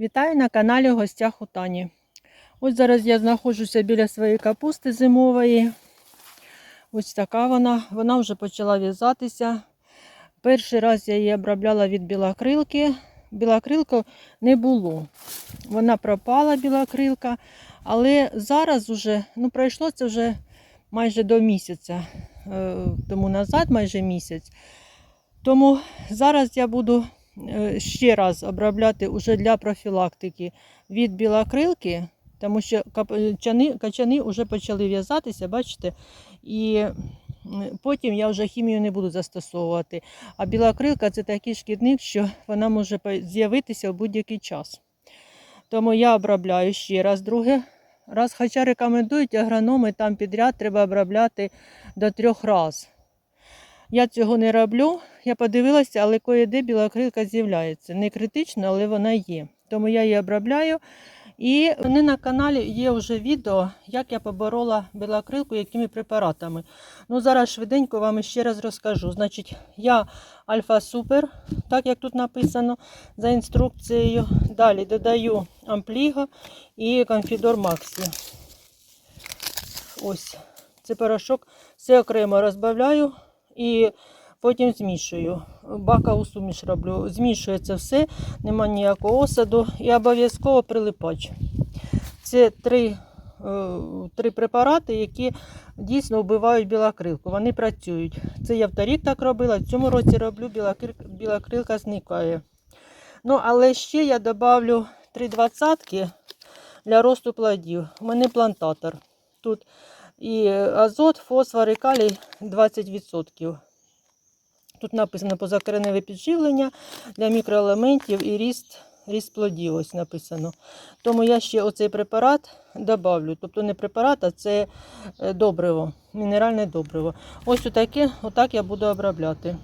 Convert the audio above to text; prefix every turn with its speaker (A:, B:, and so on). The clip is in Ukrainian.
A: Вітаю на каналі Гостях у Тані. Ось зараз я знаходжуся біля своєї капусти зимової. Ось така вона. Вона вже почала в'язатися. Перший раз я її обробляла від білокрилки. Білокрилку не було. Вона пропала, білокрилка. Але зараз вже, ну пройшло це вже майже до місяця, е, тому назад майже місяць. Тому зараз я буду ще раз обробляти уже для профілактики від білокрилки, тому що качани, качани вже почали в'язатися, бачите, і потім я вже хімію не буду застосовувати. А білокрилка це такий шкідник, що вона може з'явитися в будь-який час. Тому я обробляю ще раз, друге. Раз, хоча рекомендують агрономи там підряд треба обробляти до трьох разів. Я цього не роблю. Я подивилася, але кое-де білокрилка з'являється. Не критично, але вона є. Тому я її обробляю. І в мене на каналі є вже відео, як я поборола білокрилку, якими препаратами. Ну, зараз швиденько вам ще раз розкажу. Значить, я Альфа Супер, так як тут написано, за інструкцією. Далі додаю ампліго і конфідор Максі. Ось, це порошок. Все окремо розбавляю і потім змішую. Бакову суміш роблю. Змішую це все, нема ніякого осаду і обов'язково прилипач. Це три, е, три препарати, які дійсно вбивають білокрилку. Вони працюють. Це я в так робила, в цьому році роблю білокрилка, зникає. Ну, але ще я добавлю три двадцятки для росту плодів. У мене плантатор. Тут і азот, фосфор і калій 20%. Тут написано позакореневе підживлення для мікроелементів і ріст, ріст плодів. Ось написано. Тому я ще оцей препарат добавлю. Тобто не препарат, а це е, добриво, мінеральне добриво. Ось отаке, отак я буду обробляти.